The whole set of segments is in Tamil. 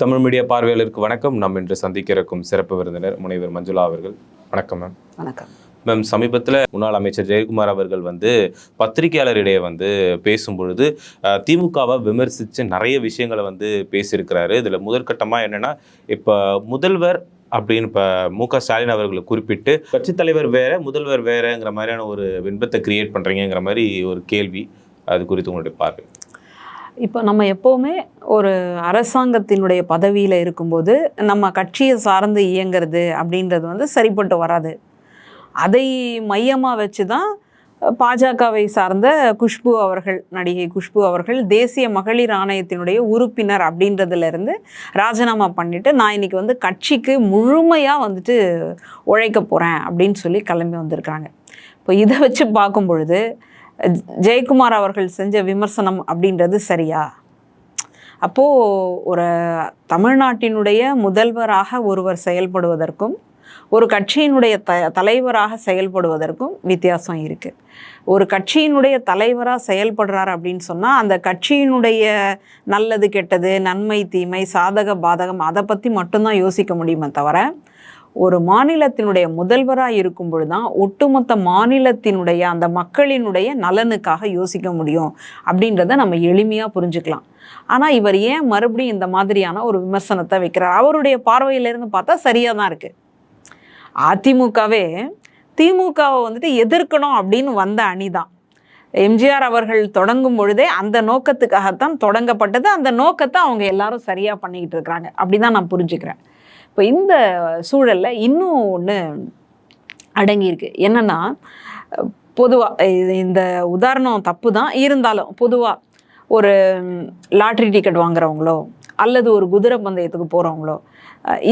தமிழ் மீடியா பார்வையாளருக்கு வணக்கம். நாம் இன்று சந்திக்க இருக்கும் சிறப்பு விருந்தினர் முனைவர் மஞ்சுளா அவர்கள். வணக்கம் மேம் வணக்கம். மேம் சமீபத்தில் முன்னாள் அமைச்சர் ஜெயக்குமார் அவர்கள் வந்து பத்திரிகையாளரிடையே வந்து பேசும் பொழுது அஹ், திமுகவை விமர்சித்து நிறைய விஷயங்களை வந்து பேசியிருக்கிறாரு. இதில் முதற்கட்டமாக என்னென்னா இப்போ முதல்வர் அப்படின்னு இப்போ மு க ஸ்டாலின் அவர்களை குறிப்பிட்டு கட்சித் தலைவர் வேற முதல்வர் வேறங்கிற மாதிரியான ஒரு பின்பத்தை கிரியேட் பண்ணுறீங்கிற மாதிரி ஒரு கேள்வி அது குறித்து உங்களுடைய பார்வை. இப்போ நம்ம எப்போவுமே ஒரு அரசாங்கத்தினுடைய பதவியில் இருக்கும்போது நம்ம கட்சியை சார்ந்து இயங்கிறது அப்படின்றது வந்து சரிப்பட்டு வராது. அதை மையமாக வச்சு தான் பாஜகவை சார்ந்த குஷ்பு அவர்கள் நடிகை குஷ்பு அவர்கள் தேசிய மகளிர் ஆணையத்தினுடைய உறுப்பினர் அப்படின்றதுலேருந்து ராஜினாமா பண்ணிவிட்டு நான் இன்னைக்கு வந்து கட்சிக்கு முழுமையாக வந்துட்டு உழைக்க போகிறேன் அப்படின்னு சொல்லி கிளம்பி வந்திருக்காங்க இப்போ இதை வச்சு பார்க்கும் பொழுது ஜெயக்குமார் அவர்கள் செஞ்ச விமர்சனம் அப்படின்றது சரியா? அப்போது ஒரு தமிழ்நாட்டினுடைய முதல்வராக ஒருவர் செயல்படுவதற்கும் ஒரு கட்சியினுடைய த தலைவராக செயல்படுவதற்கும் வித்தியாசம் இருக்குது ஒரு கட்சியினுடைய தலைவராக செயல்படுறார் அப்படின்னு சொன்னால் அந்த கட்சியினுடைய நல்லது கெட்டது நன்மை தீமை சாதக பாதகம் அதை பற்றி மட்டும்தான் யோசிக்க முடியுமே தவிர ஒரு மாநிலத்தினுடைய முதல்வராக இருக்கும் பொழுது தான் ஒட்டுமொத்த மாநிலத்தினுடைய அந்த மக்களினுடைய நலனுக்காக யோசிக்க முடியும். அப்படின்றத நம்ம எளிமையாக புரிஞ்சுக்கலாம். ஆனால் இவர் ஏன் மறுபடியும் இந்த மாதிரியான ஒரு விமர்சனத்தை வைக்கிறார்? அவருடைய பார்வையிலேருந்து பார்த்தா சரியாக தான் இருக்குது அதிமுகவே திமுகவை வந்துட்டு எதிர்க்கணும் அப்படின்னு வந்த அணி தான் எம்ஜிஆர் அவர்கள் தொடங்கும் பொழுதே அந்த நோக்கத்துக்காகத்தான் தொடங்கப்பட்டது. அந்த நோக்கத்தை அவங்க எல்லாரும் சரியாக பண்ணிக்கிட்டு இருக்கிறாங்க. அப்படி தான் நான் புரிஞ்சுக்கிறேன். இப்போ இந்த சூழலில் இன்னும் ஒன்று அடங்கியிருக்கு. என்னென்னா பொதுவாக இந்த உதாரணம் தப்பு தான் இருந்தாலும் பொதுவாக ஒரு லாட்ரி டிக்கெட் வாங்குறவங்களோ அல்லது ஒரு குதிரை பந்தயத்துக்கு போகிறவங்களோ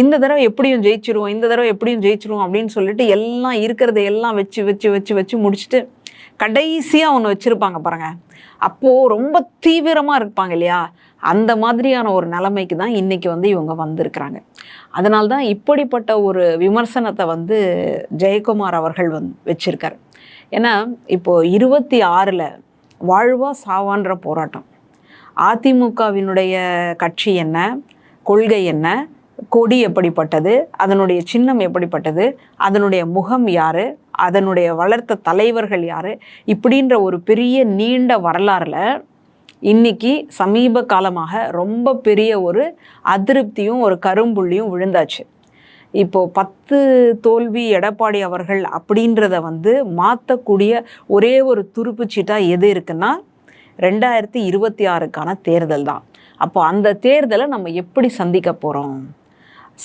இந்த தடவை எப்படியும் ஜெயிச்சிருவோம் இந்த தடவை எப்படியும் ஜெயிச்சிருவோம் அப்படின்னு சொல்லிட்டு எல்லாம் இருக்கிறத எல்லாம் வச்சு வச்சு வச்சு வச்சு முடிச்சுட்டு கடைசியாக ஒன்று வச்சுருப்பாங்க பாருங்கள் அப்போது ரொம்ப தீவிரமாக இருப்பாங்க இல்லையா? அந்த மாதிரியான ஒரு நிலைமைக்கு தான் இன்றைக்கி வந்து இவங்க வந்திருக்கிறாங்க. அதனால் தான் இப்படிப்பட்ட ஒரு விமர்சனத்தை வந்து ஜெயக்குமார் அவர்கள் வந் வச்சிருக்கார். ஏன்னா இப்போது இருபத்தி ஆறில் வாழ்வா சாவான்ற போராட்டம். அதிமுகவினுடைய கட்சி என்ன? கொள்கை என்ன? கொடி எப்படிப்பட்டது? அதனுடைய சின்னம் எப்படிப்பட்டது? அதனுடைய முகம் யார்? அதனுடைய வளர்த்த தலைவர்கள் யார்? இப்படின்ற ஒரு பெரிய நீண்ட வரலாறில் இன்னைக்கு சமீப காலமாக ரொம்ப பெரிய ஒரு அதிருப்தியும் ஒரு கரும்புள்ளியும் விழுந்தாச்சு. இப்போ பத்து தோல்வி எடப்பாடி அவர்கள் அப்படின்றத வந்து மாற்றக்கூடிய ஒரே ஒரு துருப்புச்சீட்டாக எது இருக்குன்னா ரெண்டாயிரத்தி இருபத்தி ஆறுக்கான தேர்தல் தான். அப்போ அந்த தேர்தலை நம்ம எப்படி சந்திக்க போகிறோம்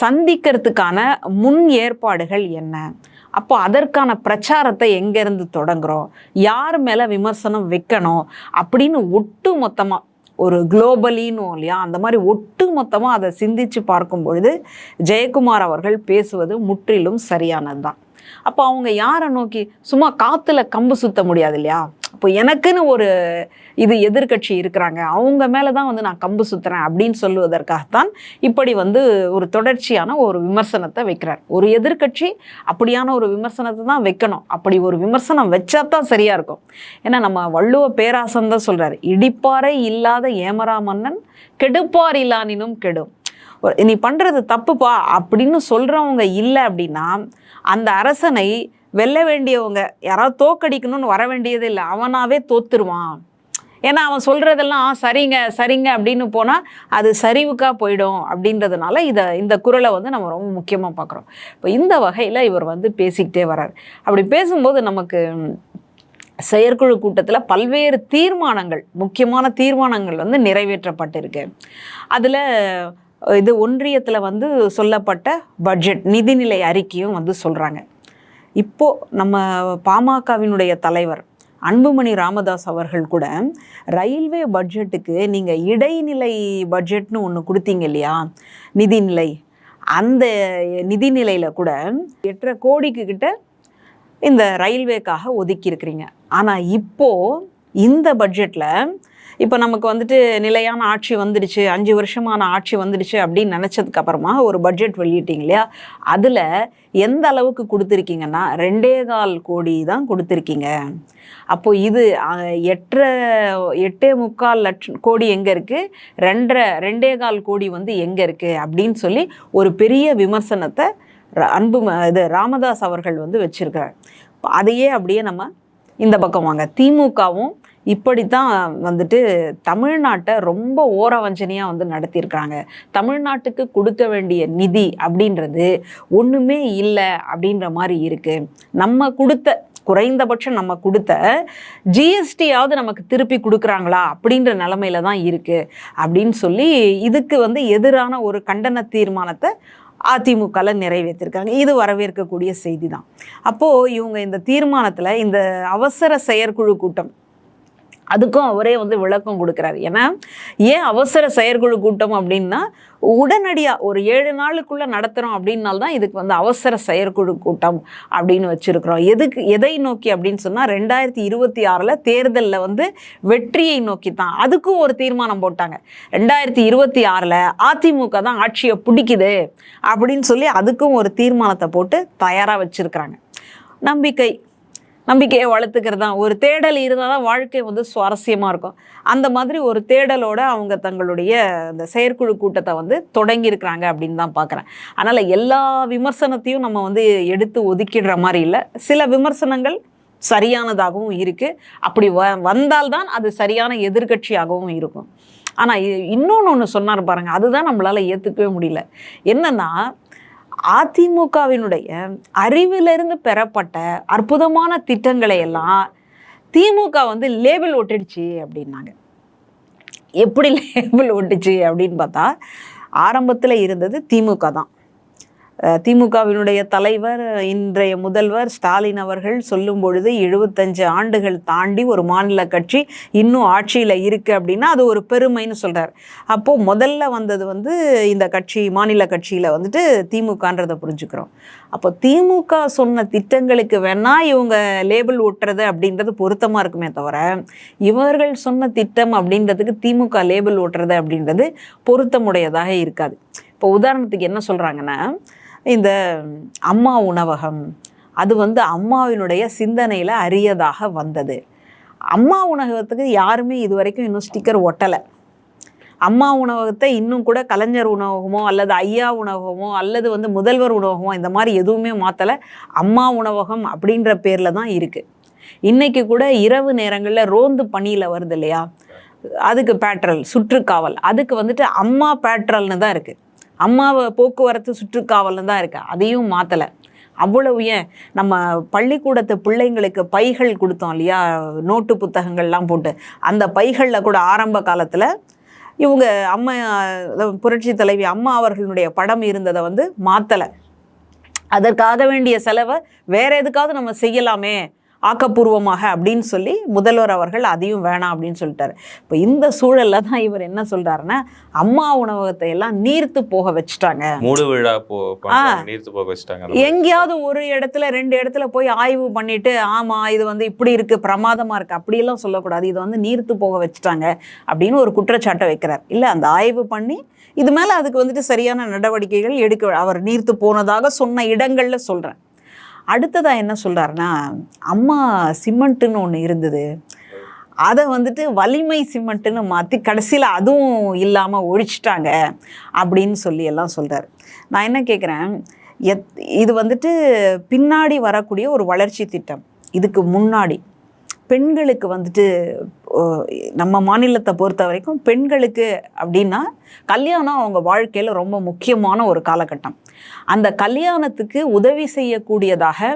சந்திக்கிறதுக்கான முன் ஏற்பாடுகள் என்ன? அப்போ அதற்கான பிரச்சாரத்தை எங்கேருந்து தொடங்குறோம்? யார் மேலே விமர்சனம் வைக்கணும்? அப்படின்னு ஒட்டு மொத்தமாக ஒரு குளோபலின்னு இல்லையா? அந்த மாதிரி ஒட்டு மொத்தமாக அதை சிந்திச்சு பார்க்கும் பொழுது ஜெயக்குமார் அவர்கள் பேசுவது முற்றிலும் சரியானது தான் அப்போ அவங்க யாரை நோக்கி சும்மா காற்றுல கம்பு சுத்த முடியாது இல்லையா? அப்போ எனக்குன்னு ஒரு இது எதிர்க்கட்சி இருக்கிறாங்க. அவங்க மேலே தான் வந்து நான் கம்பு சுத்துறேன் அப்படின்னு சொல்லுவதற்காகத்தான் இப்படி வந்து ஒரு தொடர்ச்சியான ஒரு விமர்சனத்தை வைக்கிறார். ஒரு எதிர்க்கட்சி அப்படியான ஒரு விமர்சனத்தை தான் வைக்கணும். அப்படி ஒரு விமர்சனம் வச்சா தான் சரியாக இருக்கும். ஏன்னா நம்ம வள்ளுவ பேராசன் தான் சொல்கிறார் இடிப்பாறை இல்லாத ஏமரா மன்னன் கெடுப்பார் இல்லானினும் கெடும். நீ பண்ணுறது தப்புப்பா அப்படின்னு சொல்கிறவங்க இல்லை அப்படின்னா அந்த அரசனை வெல்ல வேண்டியவங்க யாராவது தோக்கடிக்கணும்னு வர வேண்டியது இல்லை. அவனாவே தோத்துருவான். ஏன்னா அவன் சொல்கிறதெல்லாம் சரிங்க சரிங்க அப்படின்னு போனால் அது சரிவுக்காக போயிடும் அப்படின்றதுனால இதை இந்த குரலை வந்து நம்ம ரொம்ப முக்கியமாக பார்க்குறோம். இப்போ இந்த வகையில் இவர் வந்து பேசிக்கிட்டே வர்றார். அப்படி பேசும்போது நமக்கு செயற்குழு கூட்டத்தில் பல்வேறு தீர்மானங்கள் முக்கியமான தீர்மானங்கள் வந்து நிறைவேற்றப்பட்டிருக்கு. அதில் இது ஒன்றியத்தில் வந்து சொல்லப்பட்ட பட்ஜெட் நிதிநிலை அறிக்கையும் வந்து சொல்கிறாங்க இப்போ நம்ம பாமகவினுடைய தலைவர் அன்புமணி ராமதாஸ் அவர்கள் கூட ரயில்வே பட்ஜெட்டுக்கு நீங்கள் இடைநிலை பட்ஜெட்னு ஒன்று கொடுத்தீங்க இல்லையா? நிதிநிலை. அந்த நிதிநிலையில் கூட எட்டரை கோடிக்கு கிட்ட இந்த ரயில்வேக்காக ஒதுக்கியிருக்கிறீங்க. ஆனால் இப்போது இந்த பட்ஜெட்டில் இப்போ நமக்கு வந்துட்டு நிலையான ஆட்சி வந்துடுச்சு அஞ்சு வருஷமான ஆட்சி வந்துடுச்சு அப்படின்னு நினச்சதுக்கு அப்புறமா ஒரு பட்ஜெட் வெளியிட்டீங்க இல்லையா? அதில் எந்த அளவுக்கு கொடுத்துருக்கீங்கன்னா ரெண்டே கால் கோடி தான் கொடுத்துருக்கீங்க. அப்போது இது எட்டரை எட்டே முக்கால் லட்சம் கோடி எங்கே இருக்குது ரெண்டரை ரெண்டே கால் கோடி வந்து எங்கே இருக்குது அப்படின்னு சொல்லி ஒரு பெரிய விமர்சனத்தை ர- அன்பு இது ராமதாஸ் அவர்கள் வந்து வச்சிருக்கிறார். அதையே அப்படியே நம்ம இந்த பக்கம் வாங்க. திமுகவும் இப்படித்தான் வந்துட்டு தமிழ்நாட்டை ரொம்ப ஓரவஞ்சனையாக வந்து நடத்தியிருக்கிறாங்க. தமிழ்நாட்டுக்கு கொடுக்க வேண்டிய நிதி அப்படின்றது ஒன்றுமே இல்லை அப்படின்ற மாதிரி இருக்குது நம்ம கொடுத்த குறைந்தபட்சம் நம்ம கொடுத்த ஜிஎஸ்டியாவது நமக்கு திருப்பி கொடுக்குறாங்களா அப்படின்ற நிலமையில தான் இருக்குது அப்படின்னு சொல்லி இதுக்கு வந்து எதிரான ஒரு கண்டன தீர்மானத்தை அதிமுகவில் நிறைவேற்றிருக்காங்க. இது வரவேற்கக்கூடிய செய்தி தான் அப்போது இவங்க இந்த தீர்மானத்தில் இந்த அவசர செயற்குழு கூட்டம் அதுக்கும் அவரே வந்து விளக்கம் கொடுக்குறாரு. ஏன்னா ஏன் அவசர செயற்குழு கூட்டம் அப்படின்னா உடனடியாக ஒரு ஏழு நாளுக்குள்ளே நடத்துகிறோம் அப்படின்னால தான் இதுக்கு வந்து அவசர செயற்குழு கூட்டம் அப்படின்னு வச்சுருக்குறோம். எதுக்கு எதை நோக்கி அப்படின்னு சொன்னால் ரெண்டாயிரத்தி இருபத்தி ஆறில் தேர்தலில் வந்து வெற்றியை நோக்கி தான். அதுக்கும் ஒரு தீர்மானம் போட்டாங்க. ரெண்டாயிரத்தி இருபத்தி ஆறில் அதிமுக தான் ஆட்சியை பிடிக்குது அப்படின்னு சொல்லி அதுக்கும் ஒரு தீர்மானத்தை போட்டு தயாராக வச்சுருக்குறாங்க. நம்பிக்கை நம்பிக்கையை வளர்த்துக்கிறது தான். ஒரு தேடல் இருந்தால் தான் வாழ்க்கை வந்து சுவாரஸ்யமாக இருக்கும். அந்த மாதிரி ஒரு தேடலோடு அவங்க தங்களுடைய அந்த செயற்குழு கூட்டத்தை வந்து தொடங்கியிருக்கிறாங்க அப்படின்னு தான் பார்க்குறேன் அதனால் எல்லா விமர்சனத்தையும் நம்ம வந்து எடுத்து ஒதுக்கிடுற மாதிரி இல்லை. சில விமர்சனங்கள் சரியானதாகவும் இருக்குது அப்படி வ வந்தால்தான் அது சரியான எதிர்க்கட்சியாகவும் இருக்கும். ஆனால் இன்னொன்று ஒன்று சொன்னார் பாருங்கள் அதுதான் நம்மளால் ஏற்றுக்கவே முடியல. என்னென்னா அதிமுகவினுடைய அறிவிலிருந்து பெறப்பட்ட அற்புதமான திட்டங்களை எல்லாம் திமுக வந்து லேபிள் ஒட்டிடுச்சு அப்படின்னாங்க. எப்படி லேபிள் ஒட்டுச்சு அப்படின்னு பார்த்தா ஆரம்பத்தில் இருந்தது திமுக தான். திமுகவினுடைய தலைவர் இன்றைய முதல்வர் ஸ்டாலின் அவர்கள் சொல்லும் பொழுது எழுபத்தஞ்சு ஆண்டுகள் தாண்டி ஒரு மாநில கட்சி இன்னும் ஆட்சியில் இருக்குது அப்படின்னா அது ஒரு பெருமைன்னு சொல்கிறார் அப்போது முதல்ல வந்தது வந்து இந்த கட்சி மாநில கட்சியில் வந்துட்டு திமுகன்றதை புரிஞ்சுக்கிறோம். அப்போ திமுக சொன்ன திட்டங்களுக்கு வேணால் இவங்க லேபிள் ஒட்டுறது அப்படின்றது பொருத்தமாக இருக்குமே தவிர இவர்கள் சொன்ன திட்டம் அப்படின்றதுக்கு திமுக லேபிள் ஓட்டுறது அப்படின்றது பொருத்தமுடையதாக இருக்காது. இப்போ உதாரணத்துக்கு என்ன சொல்கிறாங்கன்னா இந்த அம்மா உணவகம் அது வந்து அம்மாவினுடைய சிந்தனையில் அரியதாக வந்தது. அம்மா உணவகத்துக்கு யாருமே இது வரைக்கும் இன்னும் ஸ்டிக்கர் ஒட்டலை. அம்மா உணவகத்தை இன்னும் கூட கலைஞர் உணவகமோ அல்லது ஐயா உணவகமோ அல்லது வந்து முதல்வர் உணவகமோ இந்த மாதிரி எதுவுமே மாற்றலை அம்மா உணவகம் அப்படின்ற பேரில் தான் இருக்குது இன்றைக்கி கூட இரவு நேரங்களில் ரோந்து பணியில் வருது இல்லையா? அதுக்கு பேட்ரல் சுற்றுக்காவல். அதுக்கு வந்துட்டு அம்மா பேட்ரல்னு தான் இருக்குது அம்மாவை போக்குவரத்து சுற்றுக்காவலில் தான் இருக்குது அதையும் மாற்றலை அவ்வளவு ஏன்? நம்ம பள்ளிக்கூடத்து பிள்ளைங்களுக்கு பைகள் கொடுத்தோம் இல்லையா? நோட்டு புத்தகங்கள்லாம் போட்டு. அந்த பைகளில் கூட ஆரம்ப காலத்தில் இவங்க அம்மா புரட்சி தலைவி அம்மா அவர்களுடைய படம் இருந்ததை வந்து மாற்றலை அதற்காக வேண்டிய செலவை வேற எதுக்காவது நம்ம செய்யலாமே. ஆக்கப்பூர்வமாக அப்படின்னு சொல்லி முதல்வர் அவர்கள் அதையும் வேணாம் அப்படின்னு சொல்லிட்டாரு. இப்போ இந்த சூழல்ல தான் இவர் என்ன சொல்றாருன்னா அம்மா உணவகத்தை எல்லாம் நீர்த்து போக வச்சுட்டாங்க. மூடு விழா நீர்த்து போக வச்சுட்டாங்க எங்கேயாவது ஒரு இடத்துல ரெண்டு இடத்துல போய் ஆய்வு பண்ணிட்டு ஆமா இது வந்து இப்படி இருக்கு பிரமாதமா இருக்கு அப்படியெல்லாம் சொல்லக்கூடாது இது வந்து நீர்த்து போக வச்சுட்டாங்க அப்படின்னு ஒரு குற்றச்சாட்டை வைக்கிறார். இல்ல அந்த ஆய்வு பண்ணி இது மேல அதுக்கு வந்துட்டு சரியான நடவடிக்கைகள் எடுக்க அவர் நீர்த்து போனதாக சொன்ன இடங்கள்ல சொல்றேன். அடுத்ததாக என்ன சொல்கிறாருன்னா அம்மா சிமெண்ட்டுன்னு ஒன்று இருந்தது. அதை வந்துட்டு வலிமை சிமெண்ட்டுன்னு மாற்றி கடைசியில் அதுவும் இல்லாமல் ஒழிச்சிட்டாங்க அப்படின்னு சொல்லி எல்லாம் சொல்கிறார் நான் என்ன கேட்குறேன் எத் இது வந்துட்டு பின்னாடி வரக்கூடிய ஒரு வளர்ச்சி திட்டம். இதுக்கு முன்னாடி பெண்களுக்கு வந்துட்டு நம்ம மாநிலத்தை பொறுத்த வரைக்கும் பெண்களுக்கு அப்படின்னா கல்யாணம் அவங்க வாழ்க்கையில் ரொம்ப முக்கியமான ஒரு காலகட்டம். அந்த கல்யாணத்துக்கு உதவி செய்யக்கூடியதாக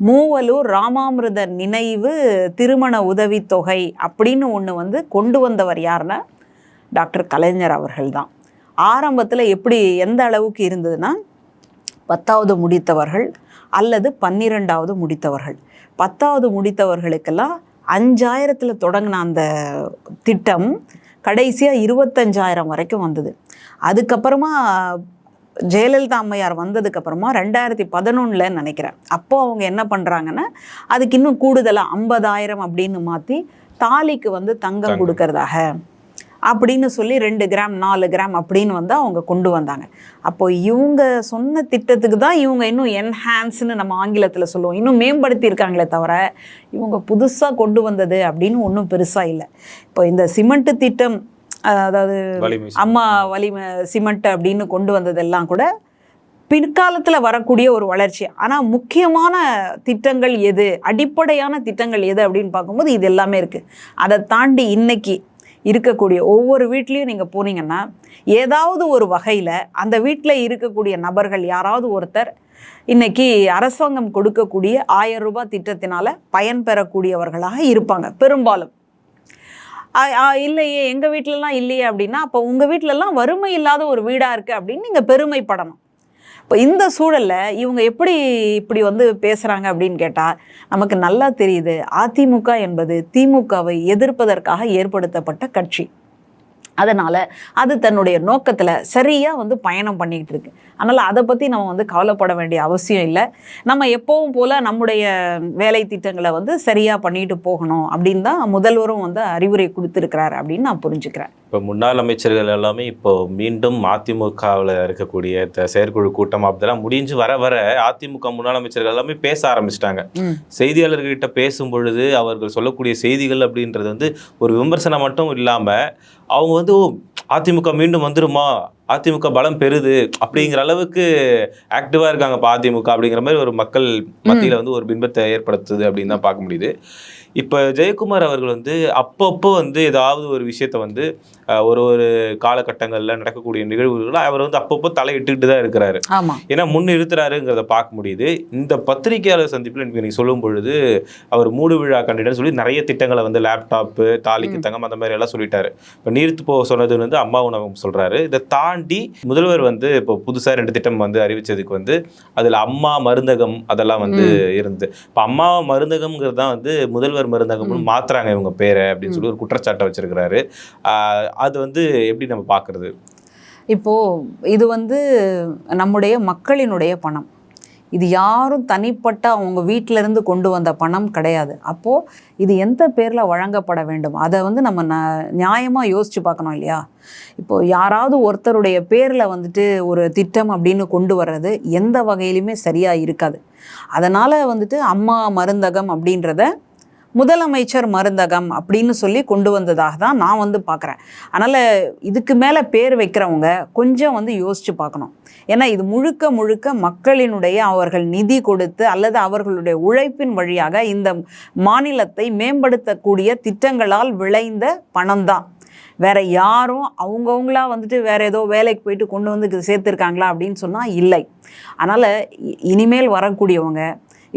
மூவலூர் ராமாமிருத நினைவு திருமண உதவித்தொகை அப்படின்னு ஒன்று வந்து கொண்டு வந்தவர் யாருன்னா டாக்டர் கலைஞர் அவர்கள் தான் ஆரம்பத்தில் எப்படி எந்த அளவுக்கு இருந்ததுன்னா பத்தாவது முடித்தவர்கள் அல்லது பன்னிரெண்டாவது முடித்தவர்கள். பத்தாவது முடித்தவர்களுக்கெல்லாம் அஞ்சாயிரத்தில் தொடங்கின அந்த திட்டம் கடைசியாக இருபத்தஞ்சாயிரம் வரைக்கும் வந்தது. அதுக்கப்புறமா ஜெயலலிதா அம்மையார் வந்ததுக்கப்புறமா ரெண்டாயிரத்தி பதினொன்றில் நினைக்கிறேன். அப்போ அவங்க என்ன பண்ணுறாங்கன்னா அதுக்கு இன்னும் கூடுதலாக ஐம்பதாயிரம் அப்படின்னு மாற்றி தாலிக்கு வந்து தங்கம். கொடுக்கறதாக அப்படின்னு சொல்லி ரெண்டு கிராம் நாலு கிராம் அப்படின்னு வந்து அவங்க கொண்டு வந்தாங்க. அப்போ இவங்க சொன்ன திட்டத்துக்கு தான் இவங்க இன்னும் என்ஹான்ஸ்னு நம்ம ஆங்கிலத்தில் சொல்லுவோம். இன்னும் மேம்படுத்தியிருக்காங்களே தவிர இவங்க புதுசாக கொண்டு வந்தது அப்படின்னு ஒன்றும் பெருசாக இல்லை. இப்போ இந்த சிமெண்ட் திட்டம் அதாவது அம்மா வலிமை சிமெண்ட் அப்படின்னு கொண்டு வந்ததெல்லாம் கூட பிற்காலத்தில் வரக்கூடிய ஒரு வளர்ச்சி. ஆனால் முக்கியமான திட்டங்கள் எது? அடிப்படையான திட்டங்கள் எது அப்படின்னு பார்க்கும்போது இது எல்லாமே இருக்குது அதை தாண்டி இன்னைக்கு இருக்கக்கூடிய ஒவ்வொரு வீட்லேயும் நீங்கள் போனீங்கன்னா ஏதாவது ஒரு வகையில் அந்த வீட்டில் இருக்கக்கூடிய நபர்கள் யாராவது ஒருத்தர் இன்னைக்கு அரசாங்கம் கொடுக்கக்கூடிய ஆயிரம் ரூபாய் திட்டத்தினால பயன்பெறக்கூடியவர்களாக இருப்பாங்க. பெரும்பாலும் இல்லையே எங்கள் வீட்டிலலாம் இல்லையே அப்படின்னா அப்போ உங்கள் வீட்டிலலாம் வறுமை இல்லாத ஒரு வீடாக இருக்குது அப்படின்னு நீங்கள் பெருமைப்படணும். இப்போ இந்த சூழலில் இவங்க எப்படி இப்படி வந்து பேசுகிறாங்க அப்படின்னு கேட்டால் நமக்கு நல்லா தெரியுது அதிமுக என்பது திமுகவை எதிர்ப்பதற்காக ஏற்படுத்தப்பட்ட கட்சி. அதனால் அது தன்னுடைய நோக்கத்தில் சரியாக வந்து பயணம் பண்ணிக்கிட்டு இருக்கு. அதனால் அதை பற்றி நம்ம வந்து கவலைப்பட வேண்டிய அவசியம் இல்லை. நம்ம எப்போவும் போல் நம்முடைய வேலை திட்டங்களை வந்து சரியாக பண்ணிட்டு போகணும் அப்படின்னு தான் முதல்வரும் வந்து அறிவுரை கொடுத்துருக்கிறார் அப்படின்னு நான் புரிஞ்சுக்கிறேன். இப்போ முன்னாள் அமைச்சர்கள் எல்லாமே இப்போ மீண்டும் அதிமுகவில் இருக்கக்கூடிய செயற்குழு கூட்டம் அப்படிலாம் முடிஞ்சு வர வர அதிமுக முன்னாள் அமைச்சர்கள் எல்லாமே பேச ஆரம்பிச்சிட்டாங்க. செய்தியாளர்கிட்ட பேசும் பொழுது அவர்கள் சொல்லக்கூடிய செய்திகள் அப்படின்றது வந்து ஒரு விமர்சனம் மட்டும் இல்லாமல் அவங்க வந்து "ஓ, அதிமுக மீண்டும் வந்துருமா அதிமுக பலம் பெறுது அப்படிங்கிற அளவுக்கு ஆக்டிவாக இருக்காங்க இப்போ அதிமுக அப்படிங்கிற மாதிரி ஒரு மக்கள் மத்தியில் வந்து ஒரு பின்பத்தை ஏற்படுத்துது அப்படின்னு தான் பார்க்க முடியுது. இப்போ ஜெயக்குமார் அவர்கள் வந்து அப்பப்போ வந்து ஏதாவது ஒரு விஷயத்த வந்து ஒரு ஒரு காலகட்டங்களில் நடக்கக்கூடிய நிகழ்வுகளை அவர் வந்து அப்பப்போ தலையிட்டுக்கிட்டு தான் இருக்கிறாரு. ஏன்னா முன் நிறுத்துறாருங்கிறத பார்க்க முடியுது. இந்த பத்திரிகையாளர் சந்திப்பில் எனக்கு சொல்லும் பொழுது அவர் மூடு விழா கண்டிடன் சொல்லி நிறைய திட்டங்களை வந்து லேப்டாப்பு தாலிக்கு தங்கம் அந்த மாதிரி எல்லாம் சொல்லிட்டாரு. இப்போ நீர்த்து போக சொன்னது வந்து அம்மா உணவகம் சொல்றாரு. இதை தாண்டி முதல்வர் வந்து இப்போ புதுசா ரெண்டு திட்டம் வந்து அறிவிச்சதுக்கு வந்து அதுல அம்மா மருந்தகம் அதெல்லாம் வந்து இருந்து இப்போ அம்மா மருந்தகம்ங்கிறது தான் வந்து முதல்வர் மருந்தகம்னு மாத்துறாங்க இவங்க பேரை அப்படின்னு சொல்லி ஒரு குற்றச்சாட்டை வச்சிருக்கிறாரு. அது வந்து எப்படி நம்ம பார்க்கிறது இப்போது இது வந்து நம்முடைய மக்களினுடைய பணம். இது யாரும் தனிப்பட்ட அவங்க வீட்டிலேருந்து கொண்டு வந்த பணம் கிடையாது. அப்போது இது எந்த பேரில் வழங்கப்பட வேண்டும்? அதை வந்து நம்ம ந நியாயமாக யோசித்து பார்க்கணும் இல்லையா? இப்போது யாராவது ஒருத்தருடைய பேரில் வந்துட்டு ஒரு திட்டம் அப்படின்னு கொண்டு வர்றது எந்த வகையிலுமே சரியாக இருக்காது. அதனால் வந்துட்டு அம்மா மருந்தகம் அப்படின்றத முதலமைச்சர் மருந்தகம் அப்படின்னு சொல்லி கொண்டு வந்ததாக தான் நான் வந்து பார்க்குறேன் அதனால் இதுக்கு மேலே பேர் வைக்கிறவங்க கொஞ்சம் வந்து யோசித்து பார்க்கணும். ஏன்னா இது முழுக்க முழுக்க மக்களினுடைய அவர்கள் நிதி கொடுத்து அல்லது அவர்களுடைய உழைப்பின் வழியாக இந்த மாநிலத்தை மேம்படுத்தக்கூடிய திட்டங்களால் விளைந்த பணம் தான். வேற யாரும் அவங்கவுங்களா வந்துட்டு வேற ஏதோ வேலைக்கு போயிட்டு கொண்டு வந்து சேர்த்துருக்காங்களா அப்படின்னு சொன்னால் இல்லை. அதனால் இனிமேல் வரக்கூடியவங்க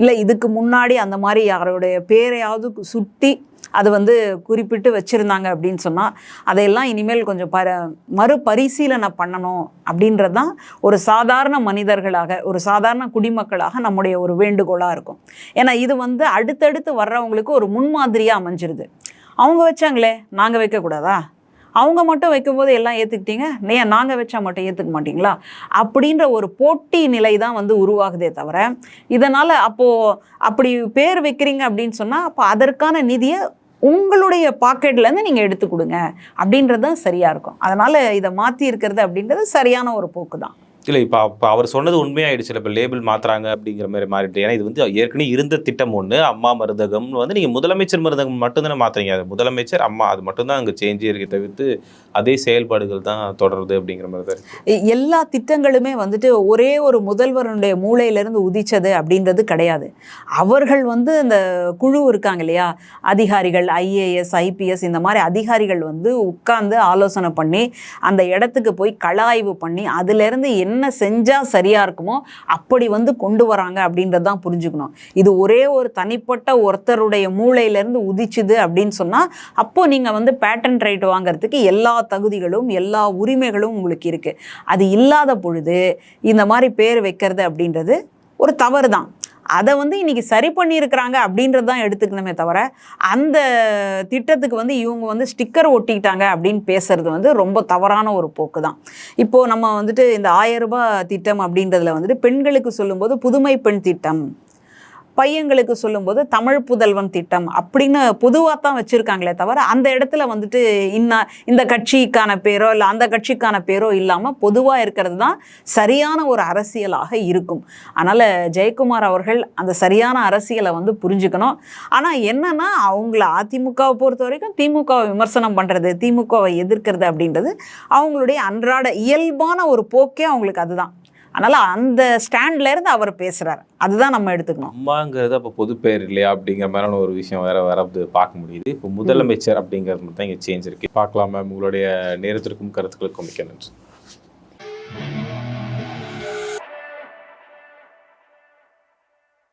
இல்லை இதுக்கு முன்னாடி அந்த மாதிரி யாருடைய பேரையாவது சுட்டி அது வந்து குறிப்பிட்டு வச்சுருந்தாங்க அப்படின்னு சொன்னால் அதையெல்லாம் இனிமேல் கொஞ்சம் பர மறுபரிசீலனை பண்ணணும் அப்படின்றது தான் ஒரு சாதாரண மனிதர்களாக ஒரு சாதாரண குடிமக்களாக நம்முடைய ஒரு வேண்டுகோளாக இருக்கும். ஏன்னா இது வந்து அடுத்தடுத்து வர்றவங்களுக்கு ஒரு முன்மாதிரியாக அமைஞ்சிருது. அவங்க வச்சாங்களே நாங்கள் வைக்கக்கூடாதா? அவங்க மட்டும் வைக்கும்போது எல்லாம் ஏற்றுக்கிட்டீங்க ஏன் நாங்கள் வச்சா மட்டும் ஏற்றுக்க மாட்டிங்களா? அப்படின்ற ஒரு போட்டி நிலை தான் வந்து உருவாகுதே தவிர இதனால் அப்போது அப்படி பேர் வைக்கிறீங்க அப்படின்னு சொன்னால் அப்போ அதற்கான நிதியை உங்களுடைய பாக்கெட்லேருந்து நீங்கள் எடுத்து கொடுங்க. அப்படின்றது தான் சரியாக இருக்கும். அதனால் இதை மாற்றி இருக்கிறது அப்படின்றது சரியான ஒரு போக்கு தான் இல்லை இப்போ இப்போ அவர் சொன்னது உண்மையாயிடுச்சு. இப்போ லேபிள் மாத்துறாங்க அப்படிங்கிற மாதிரி மாறிட்டு. ஏன்னா இது வந்து ஏற்கனவே இருந்த திட்டம் ஒன்று அம்மா மருந்தகம்னு வந்து நீங்கள் முதலமைச்சர் மருந்தகம் மட்டும்தானே மாற்றுறீங்க அது முதலமைச்சர் அம்மா அது மட்டும்தான் அங்கே சேஞ்சு இருக்கு தவிர்த்து அதே செயல்பாடுகள் தான் தொடருது அப்படிங்கிற மாதிரி தான் எல்லா திட்டங்களுமே வந்துட்டு ஒரே ஒரு முதல்வருடைய மூளையிலிருந்து உதிச்சது அப்படின்றது கிடையாது. அவர்கள் வந்து இந்த குழு இருக்காங்க இல்லையா? அதிகாரிகள் ஐஏஎஸ் ஐபிஎஸ் இந்த மாதிரி அதிகாரிகள் வந்து உட்கார்ந்து ஆலோசனை பண்ணி அந்த இடத்துக்கு போய் கலாய்வு பண்ணி அதுலேருந்து என்ன என்ன செஞ்சால் சரியாக இருக்குமோ அப்படி வந்து கொண்டு வராங்க அப்படின்றது தான் புரிஞ்சுக்கணும். இது ஒரே ஒரு தனிப்பட்ட ஒருத்தருடைய மூளையிலேருந்து உதிச்சுது அப்படின்னு சொன்னால் அப்போது நீங்கள் வந்து பேட்டன் ரைட் வாங்குறதுக்கு எல்லா தகுதிகளும் எல்லா உரிமைகளும் உங்களுக்கு இருக்குது அது இல்லாத பொழுது இந்த மாதிரி பேர் வைக்கிறது அப்படின்றது ஒரு தவறு தான் அதை வந்து இன்னைக்கு சரி பண்ணியிருக்கிறாங்க அப்படின்றது தான் எடுத்துக்கணுமே தவிர அந்த திட்டத்துக்கு வந்து இவங்க வந்து ஸ்டிக்கர் ஒட்டிக்கிட்டாங்க அப்படின்னு பேசுறது வந்து ரொம்ப தவறான ஒரு போக்கு தான் இப்போது நம்ம வந்துட்டு இந்த ஆயிரம் ரூபாய் திட்டம் அப்படின்றதுல வந்துட்டு பெண்களுக்கு சொல்லும்போது புதுமை பெண் திட்டம். பையங்களுக்கு சொல்லும்போது தமிழ் புதல்வன் திட்டம் அப்படின்னு பொதுவாக தான் வச்சுருக்காங்களே தவிர அந்த இடத்துல வந்துட்டு இன்ன இந்த கட்சிக்கான பேரோ இல்லை அந்த கட்சிக்கான பேரோ இல்லாமல் பொதுவாக இருக்கிறது தான் சரியான ஒரு அரசியலாக இருக்கும். அதனால் ஜெயக்குமார் அவர்கள் அந்த சரியான அரசியலை வந்து புரிஞ்சுக்கணும். ஆனால் என்னென்னா அவங்கள அதிமுகவை பொறுத்த வரைக்கும் திமுகவை விமர்சனம் பண்ணுறது திமுகவை எதிர்க்கிறது அப்படின்றது அவங்களுடைய அன்றாட இயல்பான ஒரு போக்கே அவங்களுக்கு அதுதான். அதனால அந்த ஸ்டாண்ட்லேருந்து அவர் பேசுகிறார் அதுதான் நம்ம எடுத்துக்கணும். அம்மாங்கிறது அப்போ பொது பெயர் இல்லையா அப்படிங்கிற மாதிரியான ஒரு விஷயம் வேற வரது பார்க்க முடியுது. இப்போ முதலமைச்சர் அப்படிங்கிறது மட்டும் தான் இங்கே சேஞ்ச் இருக்கு. பார்க்கலாம் மேம் உங்களுடைய நேரத்திற்கும் கருத்துக்களுக்கும் மிக்க நன்றி.